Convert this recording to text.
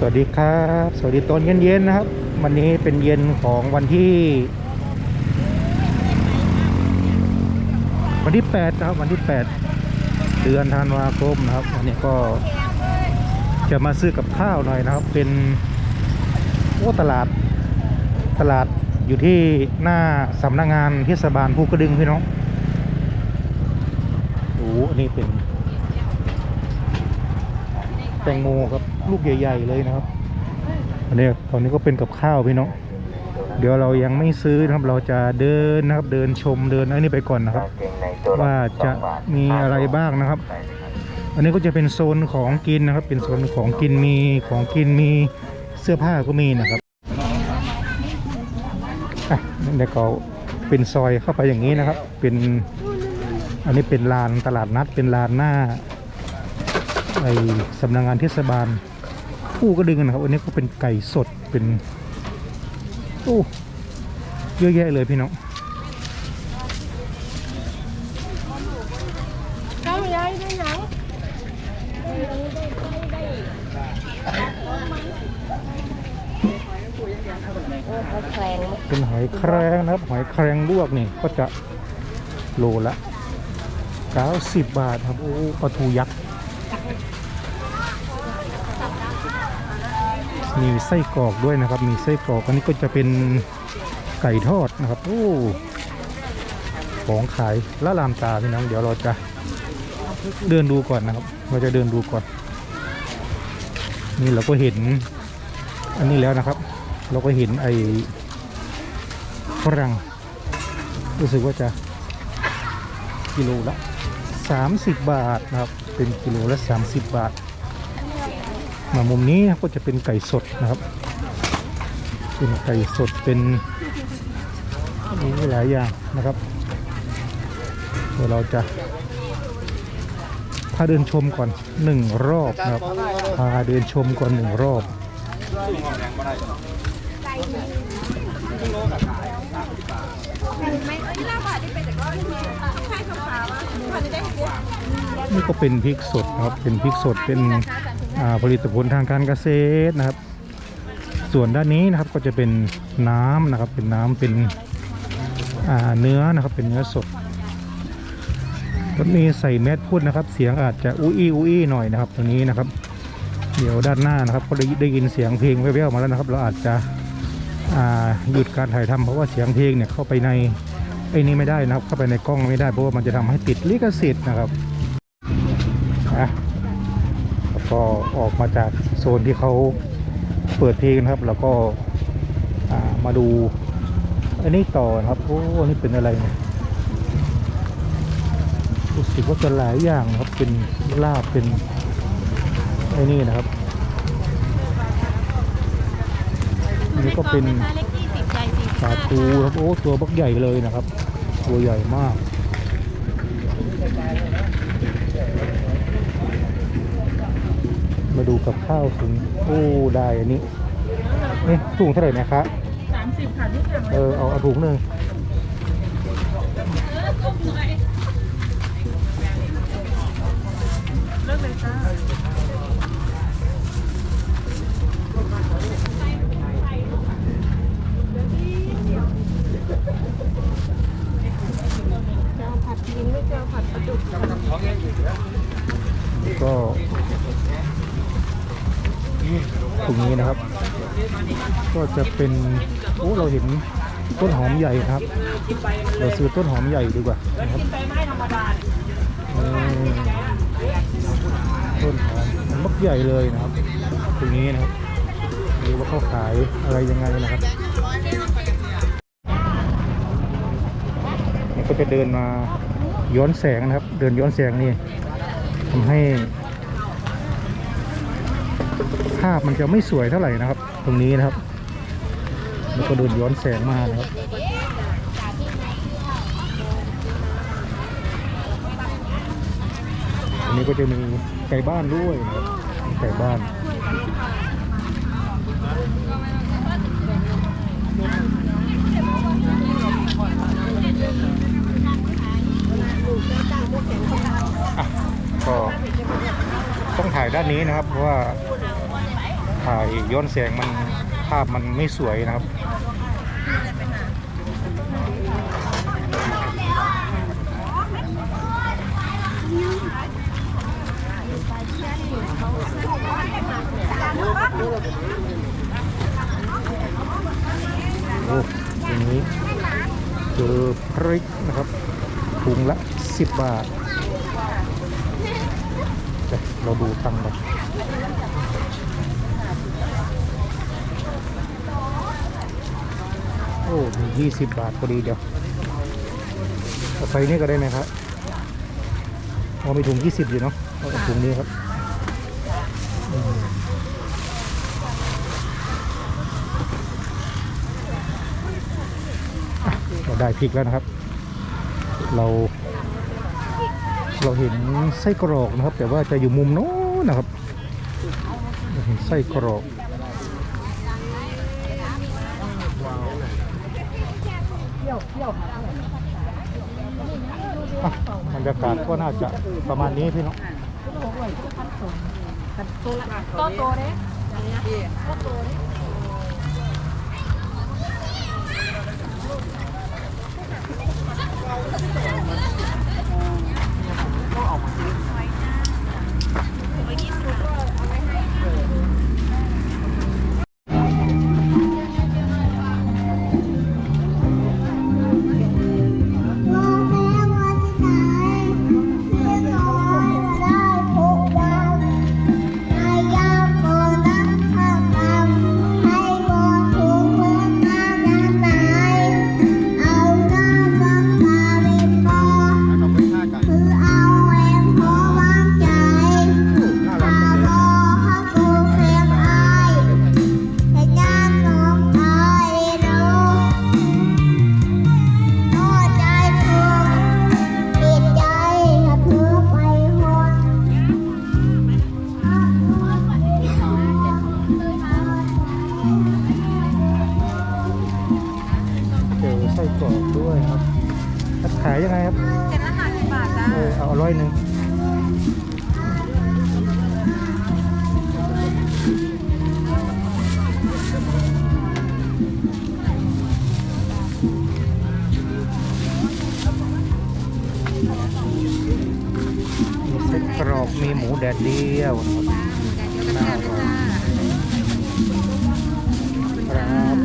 สวัสดีครับ สวัสดีตอนเย็นๆนะครับ วันนี้เป็นเย็นของวันที่ วันที่ 8 นะครับ วันที่ 8 เดือนธันวาคมนะครับวันนี้ก็จะมาซื้อกับข้าวหน่อยนะครับ เป็นโอ้ตลาดตลาดอยู่ที่หน้าสำนักงานเทศบาลภูกระดึงพี่น้องโอ้อันนี้เป็น ตงโมครับลูกใหญ่ ๆ เลยนะครับ อันนี้ตอนนี้ก็เป็นกับข้าวพี่น้องเดี๋ยวเรายังไม่ซื้อนะครับเราจะเดินนะครับเดินชมเดินอันนี้ไปก่อนนะครับ ว่าจะมีอะไรบ้างนะครับ อันนี้ก็จะเป็นโซนของกินนะครับ เป็นโซนของกินมีของกินมีเสื้อผ้าก็มีนะครับอะเดี๋ยวก็เป็นซอยเข้าไปอย่างนี้นะครับ เป็นอันนี้เป็นลานตลาดนัดเป็นลานหน้า ไอสำนักงานเทศบาลผู้ก็ดึงนะครับอันนี้ก็เป็นไก่สดเป็นโอ้เยอะแยะเลยพี่น้องเข้าย้ายได้ยังแพงเป็นหอยแครงนะครับ หอยแครงลวกนี่ก็จะโลละ 90 บาทครับ โอ้ปลาทูยักษ์ มีไส้กรอกด้วยนะครับ มีไส้กรอกอันนี้ก็จะเป็นไก่ทอดนะครับโอ้ของขายละลามตาพี่น้องเดี๋ยวเราจะเดินดูก่อนนะครับ เราจะเดินดูก่อน นี่เราก็เห็น อันนี้แล้วนะครับ เราก็เห็นไอ้ฝรั่งรู้สึกว่าจะกิโลละ 30 บาทนะครับ เป็นกิโลละ 30 บาท มามุมนี้ก็จะเป็นไก่สดนะครับ เป็นไก่สดเป็นมีหลายอย่างนะครับเดี๋ยวเราจะพาเดินชมก่อนหนึ่งรอบนะครับพาเดินชมก่อนหนึ่งรอบไม่ที่ลาบาทที่เป็นจากรอบที่มีใช่คำถามว่ามันจะได้ นี่ก็เป็นพริกสดนะครับ เป็นพริกสด เป็นผลิตผลทางการเกษตรนะครับ ส่วนด้านนี้นะครับก็จะเป็นน้ำนะครับ เป็นน้ำเป็นเนื้อนะครับ เป็นเนื้อสดรถมีใส่แมสพูดนะครับ เสียงอาจจะอุ้ยอุ้ยหน่อยนะครับตรงนี้นะครับ เดี๋ยวด้านหน้านะครับ ก็ได้ได้ยินเสียงเพลงแว่วๆมาแล้วนะครับ เราอาจจะหยุดการถ่ายทำเพราะว่าเสียงเพลงเนี่ยเข้าไปในไอ้นี้ไม่ได้นะครับ เข้าไปในกล้องไม่ได้เพราะว่ามันจะทำให้ติดลิขสิทธิ์นะครับะแล้วก็ออกมาจากโซนที่เขาเปิดเพลงนะครับ แล้วก็มาดู อันนี้ต่อนะครับโอ้อันนี้เป็นอะไรเนี่ยรู้สึกว่าจะหลายอย่างนะครับเป็นลาบเป็นไอ้นี่นะครับอันนี้ก็เป็นเล็กยี่สิบใหญ่สี่สิบปลาทูครับโอ้ตัวบักใหญ่เลยนะครับ ตัวใหญ่มาก มา ดูกับข้าวถุงโอ้ได้อันนี้นี่ถุงเท่าไหร่นะครับสามสิบค่ะที่สั่งเออเอาเอาถุงหนึ่งเลิกเลยจ้าเจ้าผัดลิ้นไม่เจ้าผัดปลาดุกแล้วก็ ถุงนี้นะครับ ก็จะเป็นโอ้เราเห็นต้นหอมใหญ่ครับ เราซื้อต้นหอมใหญ่ดีกว่านะครับต้นหอมมันมักใหญ่เลยนะครับตรงนี้นะครับดูว่าเขาขายอะไรยังไงนะครับก็จะเดินมาย้อนแสงนะครับ เดินย้อนแสงนี่ทำให้ ภาพมันจะไม่สวยเท่าไหร่นะครับ ตรงนี้นะครับ แล้วก็เดินย้อนแสงมานะครับอันนี้ก็จะมีไก่บ้านด้วยนะครับไก่บ้านก็ต้องถ่ายด้านนี้นะครับ เพราะว่า ถ่ายย้อนแสงมันภาพมันไม่สวยนะครับโอ้ทีนี้เจอพริกนะครับถุงละ 10 บาทเดี๋ยวเราดูตังค์ก่อนโอ้มี20บาทพอดีเดี๋ยวใส่นี่ก็ได้ไหมครับเอามีถุง20อยู่เนาะเอาถุงนี้ครับเราได้พริกแล้วนะครับ เรา เราเห็นไส้กรอกนะครับ แต่ว่าจะอยู่มุมโน้นนะครับเห็นไส้กรอก อะบรรยากาศก็น่าจะประมาณนี้พี่น้องโตโตเด้คือ เออเอาร้อยหนึ่งมีเส้นกรอกมีหมูแดดเดียวนะครับน่าอร่อยครับ